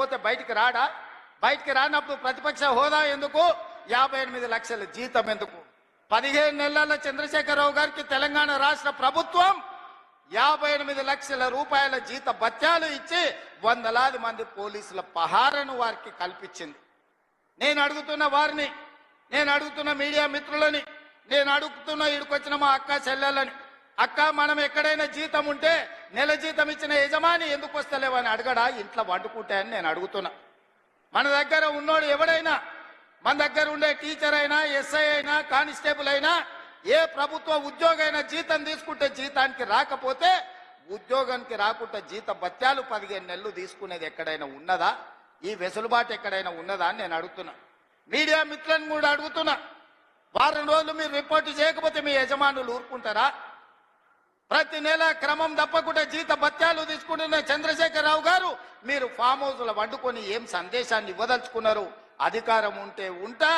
పోతే బయటికి రాడా? బయటికి రానప్పుడు ప్రతిపక్ష హోదా ఎందుకు? యాభై ఎనిమిది లక్షల జీతం ఎందుకు? పదిహేను నెలల చంద్రశేఖరరావు గారికి తెలంగాణ రాష్ట్ర ప్రభుత్వం యాభై ఎనిమిది లక్షల రూపాయల జీత భత్యాలు ఇచ్చి వందలాది మంది పోలీసుల పహారను వారికి కల్పించింది. నేను అడుగుతున్న వారిని నేను అడుగుతున్న మీడియా మిత్రులని నేను అడుగుతున్న ఇడికొచ్చిన మా అక్క చెల్లెలని అక్క మనం ఎక్కడైనా జీతం ఉంటే నెల జీతం ఇచ్చిన యజమాని ఎందుకు వస్తలేవని అడగడా? ఇంట్లో వండుకుంటే అని నేను అడుగుతున్నా. మన దగ్గర ఉన్నోడు ఎవడైనా మన దగ్గర ఉండే టీచర్ అయినా ఎస్ఐ అయినా కానిస్టేబుల్ అయినా ఏ ప్రభుత్వ ఉద్యోగైనా జీతం తీసుకుంటే జీతానికి రాకపోతే ఉద్యోగానికి రాకుండా జీత భత్యాలు పదిహేను నెలలు తీసుకునేది ఎక్కడైనా ఉన్నదా? ఈ వెసులుబాటు ఎక్కడైనా ఉన్నదా అని నేను అడుగుతున్నా. మీడియా మిత్రులను కూడా అడుగుతున్నా. వారం రోజులు మీరు రిపోర్టు చేయకపోతే మీ యజమానులు ఊరుకుంటారా? ప్రతి నెల క్రమం తప్పకుండా జీత భత్యాలు తీసుకుంటున్న చంద్రశేఖరరావు గారు మీరు ఫామ్ హౌస్లో వండుకొని ఏం సందేశాన్ని ఇవ్వదలుచుకున్నారు? అధికారం ఉంటే ఉంటా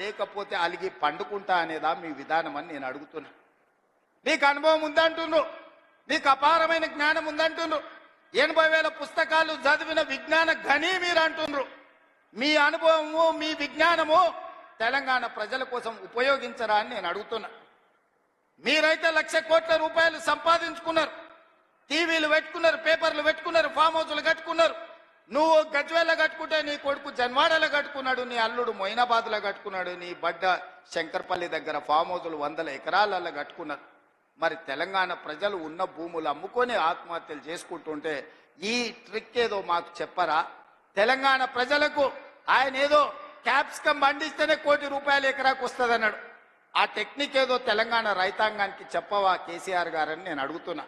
లేకపోతే అలిగి పండుకుంటా అనేదా మీ విధానం అని నేను అడుగుతున్నా. నీకు అనుభవం ఉందంటుండ్రు. నీకు అపారమైన జ్ఞానం ఉందంటుండ్రు. ఎనభై వేల పుస్తకాలు చదివిన విజ్ఞాన ఘని మీరు అంటుండ్రు మీ అనుభవము మీ విజ్ఞానము తెలంగాణ ప్రజల కోసం ఉపయోగించరా అని నేను అడుగుతున్నా. మీరైతే లక్ష కోట్ల రూపాయలు సంపాదించుకున్నారు. టీవీలు పెట్టుకున్నారు పేపర్లు పెట్టుకున్నారు ఫామ్ హౌస్లు కట్టుకున్నారు. నువ్వు గజ్వేల కట్టుకుంటే నీ కొడుకు జన్వాడలో కట్టుకున్నాడు నీ అల్లుడు మొయినాబాద్లో కట్టుకున్నాడు నీ బడ్డ శంకర్పల్లి దగ్గర ఫామ్ హౌస్లు వందల ఎకరాలలో కట్టుకున్నారు. మరి తెలంగాణ ప్రజలు ఉన్న భూములు అమ్ముకొని ఆత్మహత్యలు చేసుకుంటుంటే ఈ ట్రిక్ ఏదో మాకు చెప్పరా? తెలంగాణ ప్రజలకు ఆయన ఏదో క్యాప్సికం పండిస్తేనే కోటి రూపాయలు ఎకరాకు వస్తుంది అన్నాడు ఆ టెక్నిక్ ఏదో తెలంగాణ రైతాంగానికి చెప్పవా కేసీఆర్ గారని నేను అడుగుతున్నా.